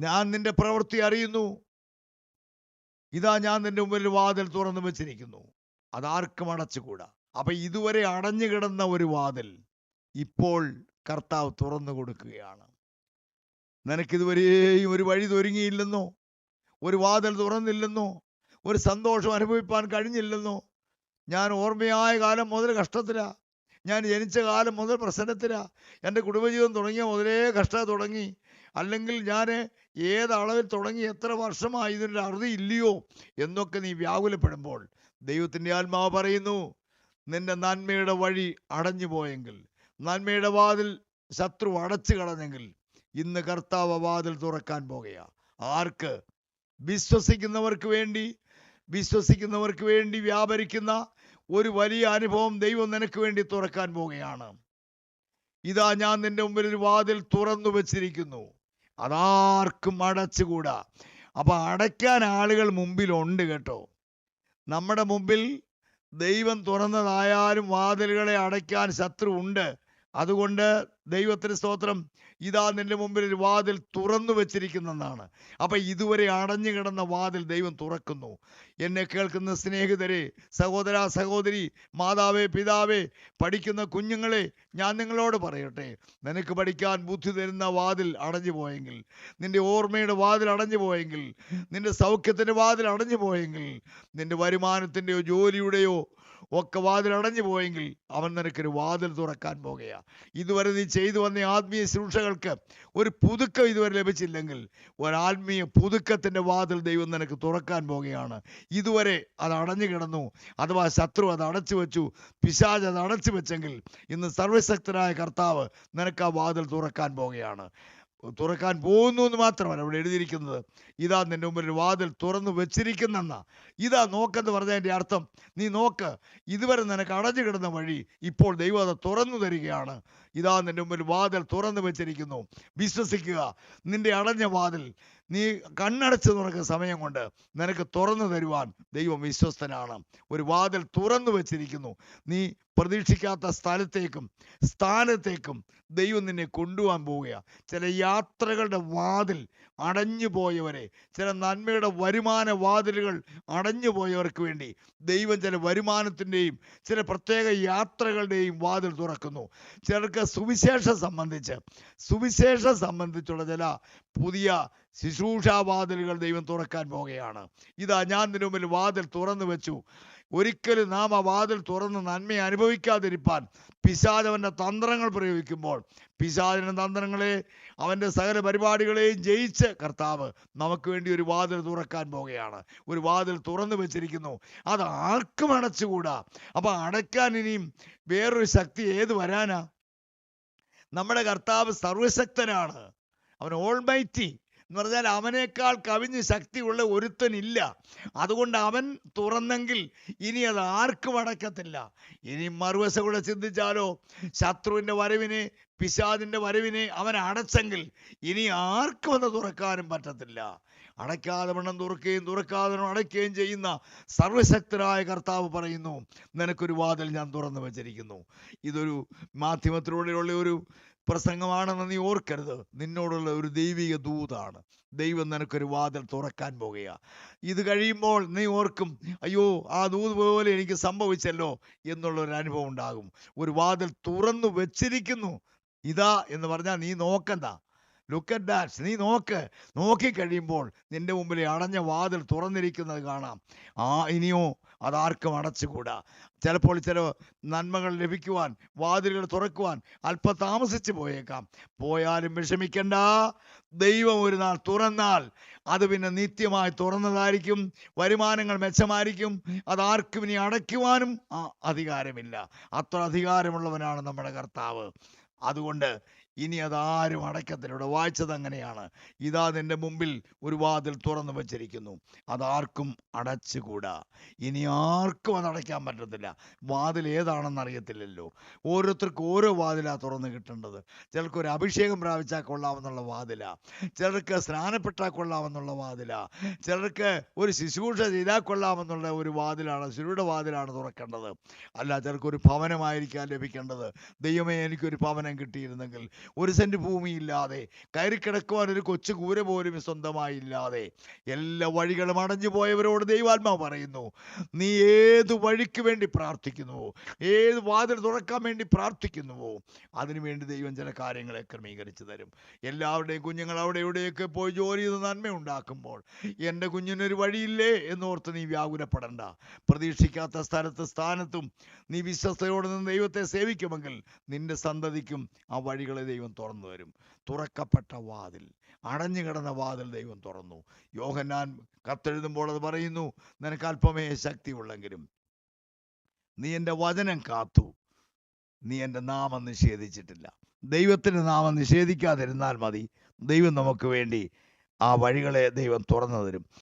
ഞാൻ നിന്റെ പ്രവൃത്തി അറിയുന്നു. ഇതാ ഞാൻ നിന്റെ മുമ്പിൽ വാതിൽ തുറന്നു വെച്ചിരിക്കുന്നു. അതാർക്കും അടച്ചുകൂടാ. അപ്പൊ ഇതുവരെ അടഞ്ഞു കിടന്ന ഒരു വാതിൽ ഇപ്പോൾ കർത്താവ് തുറന്നു കൊടുക്കുകയാണ്. നിനക്കിതുവരെയും ഒരു വഴി ഒരുങ്ങിയില്ലെന്നോ? ഒരു വാതിൽ തുറന്നില്ലെന്നോ? ഒരു സന്തോഷം അനുഭവിപ്പാൻ കഴിഞ്ഞില്ലെന്നോ? ഞാൻ ഓർമ്മയായ കാലം മുതൽ കഷ്ടത്തിലാ. ഞാൻ ജനിച്ച കാലം മുതൽ പ്രശ്നത്തിലാ. എന്റെ കുടുംബജീവിതം തുടങ്ങിയ മുതലേ കഷ്ടത തുടങ്ങി. അല്ലെങ്കിൽ ഞാൻ ഏതളവിൽ തുടങ്ങി എത്ര വർഷമായി ഇതിന്റെ അറുതി ഇല്ലയോ എന്നൊക്കെ നീ വ്യാകുലപ്പെടുമ്പോൾ ദൈവത്തിന്റെ ആത്മാവ് പറയുന്നു നിന്റെ നന്മയുടെ വഴി അടഞ്ഞു പോയെങ്കിൽ നന്മയുടെ വാതിൽ ശത്രു അടച്ചു കളഞ്ഞെങ്കിൽ ഇന്ന് കർത്താവ് വാതിൽ തുറക്കാൻ പോകുക. ആർക്ക്? വിശ്വസിക്കുന്നവർക്ക് വേണ്ടി വിശ്വസിക്കുന്നവർക്ക് വേണ്ടി വ്യാപരിക്കുന്ന ഒരു വലിയ അനുഭവം ദൈവം നിനക്ക് വേണ്ടി തുറക്കാൻ പോവുകയാണ് ഇതാ ഞാൻ നിന്റെ മുമ്പിൽ ഒരു വാതിൽ തുറന്നു വെച്ചിരിക്കുന്നു. അതാർക്കും അടച്ചുകൂടാ. അപ്പൊ അടയ്ക്കാൻ ആളുകൾ മുമ്പിലുണ്ട് കേട്ടോ. നമ്മുടെ മുമ്പിൽ ദൈവം തുറന്നതായാലും വാതിലുകളെ അടയ്ക്കാൻ ശത്രു ഉണ്ട് അതുകൊണ്ട് ദൈവത്തിന് സ്തോത്രം. ഇതാ നിന്റെ മുമ്പിൽ ഒരു വാതിൽ തുറന്നു വെച്ചിരിക്കുന്നെന്നാണ് അപ്പം ഇതുവരെ അടഞ്ഞു കിടന്ന വാതിൽ ദൈവം തുറക്കുന്നു. എന്നെ കേൾക്കുന്ന സ്നേഹിതരെ സഹോദര സഹോദരി മാതാവേ പിതാവേ പഠിക്കുന്ന കുഞ്ഞുങ്ങളെ ഞാൻ നിങ്ങളോട് പറയട്ടെ. നിനക്ക് പഠിക്കാൻ ബുദ്ധി തരുന്ന വാതിൽ അടഞ്ഞു പോയെങ്കിൽ നിന്റെ ഓർമ്മയുടെ വാതിൽ അടഞ്ഞു പോയെങ്കിൽ നിന്റെ സൗഖ്യത്തിന്റെ വാതിൽ അടഞ്ഞു പോയെങ്കിൽ നിന്റെ വരുമാനത്തിന്റെയോ ജോലിയുടെയോ ഒക്കെ വാതിൽ അടഞ്ഞു പോയെങ്കിൽ അവൻ നിനക്കൊരു വാതിൽ തുറക്കാൻ പോകുകയാ. ഇതുവരെ നീ ചെയ്തു വന്ന ആത്മീയ ശുശ്രൂഷകൾക്ക് ഒരു പുതുക്കം ഇതുവരെ ലഭിച്ചില്ലെങ്കിൽ ഒരാത്മീയ പുതുക്കത്തിന്റെ വാതിൽ ദൈവം നിനക്ക് തുറക്കാൻ പോകുകയാണ്. ഇതുവരെ അത് അടഞ്ഞു കിടന്നു അഥവാ ശത്രു അത് അടച്ചു വെച്ചു പിശാജ് അത് അടച്ചു വെച്ചെങ്കിൽ ഇന്ന് സർവശക്തനായ കർത്താവ് നിനക്ക് ആ വാതിൽ തുറക്കാൻ പോകുകയാണ്. തുറക്കാൻ പോകുന്നു എന്ന് മാത്രമല്ല അവിടെ എഴുതിയിരിക്കുന്നത്. ഇതാ നിന്റെ മുമ്പിൽ ഒരു വാതിൽ തുറന്നു വെച്ചിരിക്കുന്നെന്ന. ഇതാ നോക്കെന്ന് പറഞ്ഞതിന്റെ അർത്ഥം നീ നോക്ക് ഇതുവരെ നിനക്ക് അടഞ്ഞു കിടന്ന വഴി ഇപ്പോൾ ദൈവം അത് തുറന്നു തരികയാണ്. ഇതാ നിന്റെ മുമ്പിൽ വാതിൽ തുറന്നു വെച്ചിരിക്കുന്നു. വിശ്വസിക്കുക നിന്റെ അടഞ്ഞ വാതിൽ നീ കണ്ണടച്ച് തുറക്കുന്ന സമയം കൊണ്ട് നിനക്ക് തുറന്നു തരുവാൻ ദൈവം വിശ്വസ്തനാണ്. ഒരു വാതിൽ തുറന്നു വച്ചിരിക്കുന്നു. നീ പ്രതീക്ഷിക്കാത്ത സ്ഥലത്തേക്കും സ്ഥാനത്തേക്കും ദൈവം നിന്നെ കൊണ്ടുപോകാൻ പോവുകയാണ് ചില യാത്രകളുടെ വാതിൽ അടഞ്ഞു പോയവരെ ചില നന്മയുടെ വരുമാന വാതിലുകൾ അടഞ്ഞു പോയവർക്ക് വേണ്ടി ദൈവം ചില വരുമാനത്തിന്റെയും ചില പ്രത്യേക യാത്രകളുടെയും വാതിൽ തുറക്കുന്നു. ചിലർക്ക് സുവിശേഷം സംബന്ധിച്ച് സുവിശേഷം സംബന്ധിച്ചുള്ള ചില പുതിയ ശുശ്രൂഷാ വാതിലുകൾ ദൈവം തുറക്കാൻ പോവുകയാണ്. ഇതാ ഞാൻ നിന്റെ മുമ്പിൽ വാതിൽ തുറന്നു വെച്ചു. ഒരിക്കലും നാം ആ വാതിൽ തുറന്ന് നന്മ അനുഭവിക്കാതിരിപ്പാൻ പിശാചവന്റെ തന്ത്രങ്ങൾ പ്രയോഗിക്കുമ്പോൾ പിശാജിന്റെ തന്ത്രങ്ങളെ അവന്റെ സകല പരിപാടികളെയും ജയിച്ച് കർത്താവ് നമുക്ക് വേണ്ടി ഒരു വാതിൽ തുറക്കാൻ പോവുകയാണ്. ഒരു വാതിൽ തുറന്നു വെച്ചിരിക്കുന്നു. അത് ആർക്കും അടച്ചുകൂടാ. അപ്പൊ അടയ്ക്കാൻ ഇനിയും വേറൊരു ശക്തി ഏത് വരാനാ? നമ്മുടെ കർത്താവ് സർവശക്തനാണ് അവൻ ഓൾമൈറ്റി എന്ന് പറഞ്ഞാൽ അവനേക്കാൾ കവിഞ്ഞ് ശക്തിയുള്ള ഒരുത്തനില്ല. അതുകൊണ്ട് അവൻ തുറന്നെങ്കിൽ ഇനി അത് ആർക്കും അടക്കത്തില്ല ഇനി മറുവശം കൂടെ ചിന്തിച്ചാലോ ശത്രുവിന്റെ വരവിനെ പിശാദിന്റെ വരവിനെ അവൻ അടച്ചെങ്കിൽ ഇനി ആർക്കും അത് തുറക്കാനും പറ്റത്തില്ല. അടയ്ക്കാതെ വണ്ണം തുറക്കുകയും തുറക്കാതെ അടയ്ക്കുകയും ചെയ്യുന്ന സർവശക്തനായ കർത്താവ് പറയുന്നു നിനക്കൊരു വാതിൽ ഞാൻ തുറന്നു വെച്ചിരിക്കുന്നു. ഇതൊരു മാധ്യമത്തിലൂടെയുള്ള ഒരു പ്രസംഗമാണെന്ന് നീ ഓർക്കരുത്. നിന്നോടുള്ള ഒരു ദൈവിക ദൂതാണ്. ദൈവം നിനക്കൊരു വാതിൽ തുറക്കാൻ പോകുക ഇത് കഴിയുമ്പോൾ നീ ഓർക്കും അയ്യോ ആ ദൂത് പോലെ എനിക്ക് സംഭവിച്ചല്ലോ എന്നുള്ള ഒരു അനുഭവം ഉണ്ടാകും. ഒരു വാതിൽ തുറന്നു വെച്ചിരിക്കുന്നു. ഇതാ എന്ന് പറഞ്ഞാൽ നീ നോക്കണ്ട. ലുക്ക് അറ്റ് ദാറ്റ് നീ നോക്ക്. നോക്കിക്കഴിയുമ്പോൾ നിന്റെ മുമ്പിൽ അടഞ്ഞ വാതിൽ തുറന്നിരിക്കുന്നത് കാണാം. ആ ഇനിയോ അതാർക്കും അടച്ചുകൂടാ. ചിലപ്പോൾ ചില നന്മകൾ ലഭിക്കുവാൻ വാതിലുകൾ തുറക്കുവാൻ അല്പ താമസിച്ചു പോയേക്കാം. പോയാലും വിഷമിക്കണ്ട. ദൈവം ഒരു നാൾ തുറന്നാൽ അത് പിന്നെ നിത്യമായി തുറന്നതായിരിക്കും. വരുമാനങ്ങൾ മെച്ചമായിരിക്കും. അതാർക്കും ഇനി അടയ്ക്കുവാനും അധികാരമില്ല. അത്ര അധികാരമുള്ളവനാണ് നമ്മുടെ കർത്താവ്. അതുകൊണ്ട് ഇനി അതാരും അടയ്ക്കത്തില്ല. ഇവിടെ വായിച്ചത് അങ്ങനെയാണ്. ഇതാ നിന്റെ മുമ്പിൽ ഒരു വാതിൽ തുറന്നു വച്ചിരിക്കുന്നു. അതാർക്കും അടച്ചുകൂടാ. ഇനി ആർക്കും അത് അടയ്ക്കാൻ പറ്റത്തില്ല. വാതിൽ ഏതാണെന്ന് അറിയത്തില്ലല്ലോ. ഓരോരുത്തർക്കും ഓരോ വാതിലാ തുറന്നു കിട്ടേണ്ടത്. ചിലർക്ക് ഒരു അഭിഷേകം പ്രാപിച്ചാൽ കൊള്ളാമെന്നുള്ള വാതില. ചിലർക്ക് സ്നാനപ്പെട്ടാൽ കൊള്ളാമെന്നുള്ള വാതില. ചിലർക്ക് ഒരു ശുശ്രൂഷ ചെയ്താൽ കൊള്ളാമെന്നുള്ള ഒരു വാതിലാണ് ശിശുടെ വാതിലാണ് തുറക്കേണ്ടത്. അല്ല ചിലർക്ക് ഒരു ഭവനമായിരിക്കാം ലഭിക്കേണ്ടത്. ദൈവമേ എനിക്കൊരു ഭവനം കിട്ടിയിരുന്നെങ്കിൽ ഒരു സെന്റ് ഭൂമിയില്ലാതെ കയറിക്കിടക്കുവാൻ ഒരു കൊച്ചു കൂര പോലും സ്വന്തമായില്ലാതെ എല്ലാ വഴികളും അടഞ്ഞു പോയവരോട് ദൈവാത്മാവ് പറയുന്നു നീ ഏത് വഴിക്ക് വേണ്ടി പ്രാർത്ഥിക്കുന്നുവോ ഏത് വാതിൽ തുറക്കാൻ വേണ്ടി പ്രാർത്ഥിക്കുന്നുവോ അതിനുവേണ്ടി ദൈവം ചില കാര്യങ്ങളെ ക്രമീകരിച്ചു തരും. എല്ലാവരുടെയും കുഞ്ഞുങ്ങൾ അവിടെ ഇവിടെയൊക്കെ പോയി ജോലി ചെയ്ത് നന്മ ഉണ്ടാക്കുമ്പോൾ എന്റെ കുഞ്ഞിനൊരു വഴിയില്ലേ എന്നോർത്ത് നീ വ്യാകുലപ്പെടണ്ട. പ്രതീക്ഷിക്കാത്ത സ്ഥലത്ത് സ്ഥാനത്തും നീ വിശ്വസ്തയോടെ നിന്ന് ദൈവത്തെ സേവിക്കുമെങ്കിൽ നിന്റെ സന്തതിക്കും ആ വഴികളെ ദൈവം തുറന്നു തരും. തുറക്കപ്പെട്ട വാതിൽ അടഞ്ഞു കിടന്ന വാതിൽ ദൈവം തുറന്നു. യോഹന്നാൻ കത്തെഴുതുമ്പോൾ അത് പറയുന്നു നിനക്ക് അല്പമേ ശക്തി ഉള്ളെങ്കിലും നീ എന്റെ വചനം കാത്തു. നീ എന്റെ നാമം നിഷേധിച്ചിട്ടില്ല. ദൈവത്തിന്റെ നാമം നിഷേധിക്കാതിരുന്നാൽ മതി. ദൈവം നമുക്ക് വേണ്ടി ആ വഴികളെ ദൈവം തുറന്നു തരും.